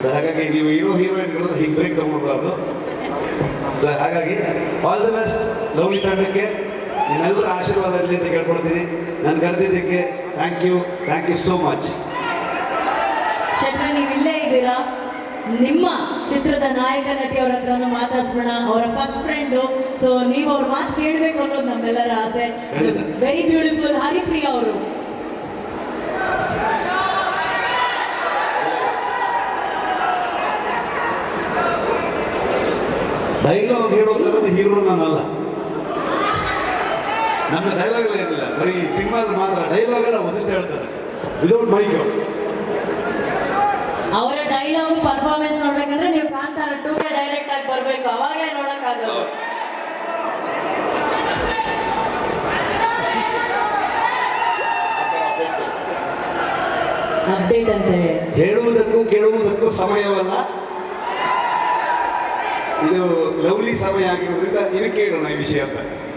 So ಹಾಗಾಗಿ ನೀವು hero ಹೀರೋಯಿನ್ಗಳು ಹೀಗೆ ಬ್ರೇಕ್ ತಗೊಂಡ್ಬಾರ್ದು ಸೊ ಹಾಗಾಗಿ ಆಲ್ ದಿ ಬೆಸ್ಟ್ ಲವ್ಲಿ ತಂಡಕ್ಕೆ. ನಿಮ್ಮೆಲ್ಲರ ಆಶೀರ್ವಾದ ಇರಲಿ ಅಂತ ಕೇಳ್ಕೊಳ್ತೀನಿ. ನಾನು ಕರೆದಿದ್ದಕ್ಕೆ thank you thank you so much ಶೆಟ್ರ ನೀವು ಇಲ್ಲೇ ಇದ್ದೀರಾ? ನಿಮ್ಮ ಚಿತ್ರದ ನಾಯಕ ನಟಿಯವ್ರ ಹತ್ರನೂ ಮಾತಾಡ್ಸೋಣ ಅವರ ಫಸ್ಟ್ ಫ್ರೆಂಡು ಸೊ ನೀವು ಅವ್ರ ಮಾತು ಕೇಳಬೇಕು ಅನ್ನೋದು ನಮ್ಮೆಲ್ಲರ ಆಸೆ. ವೆರಿ ಬ್ಯೂಟಿಫುಲ್ ಹರಿಪ್ರಿಯ ಅವರು. ಡೈಲಾಗ್ ಹೇಳೋದ್ರಲ್ಲಿ ಹೀರೋ ನಾನಲ್ಲ. ನನ್ನ ಡೈಲಾಗ್ ಏನಿಲ್ಲ. ಬರೀ ಸಿನಿಮಾದ ಮಾತ್ರ ಡೈಲಾಗ್ ಎಲ್ಲ ಹೊಸಷ್ಟು ಹೇಳ್ತಾರೆ. ವಿದೌಟ್ ಮೈಕ್ ಅವರ. ಡೈಲಾಗ್ ಪರ್ಫಾರ್ಮೆನ್ಸ್ ನೋಡ್ಬೇಕಂದ್ರೆ ನೀವು ಕಾಂತಾರ ಟೂಗೆ ಡೈರೆಕ್ಟ್ ಆಗಿ ಬರ್ಬೇಕು. ಅವಾಗಲೇ ನೋಡಕ್ಕಾಗಲ್ಲ. ಅಪ್ಡೇಟ್ ಅಂತ ಹೇಳುವುದಕ್ಕೂ ಕೇಳುವುದಕ್ಕೂ ಸಮಯವಲ್ಲ. ಇದು ಲವ್ಲಿ ಸಮಯ ಆಗಿರೋದ್ರಿಂದ ಇದಕ್ಕೆ ಹೇಳೋಣ ಈ ವಿಷಯ ಅಂತ.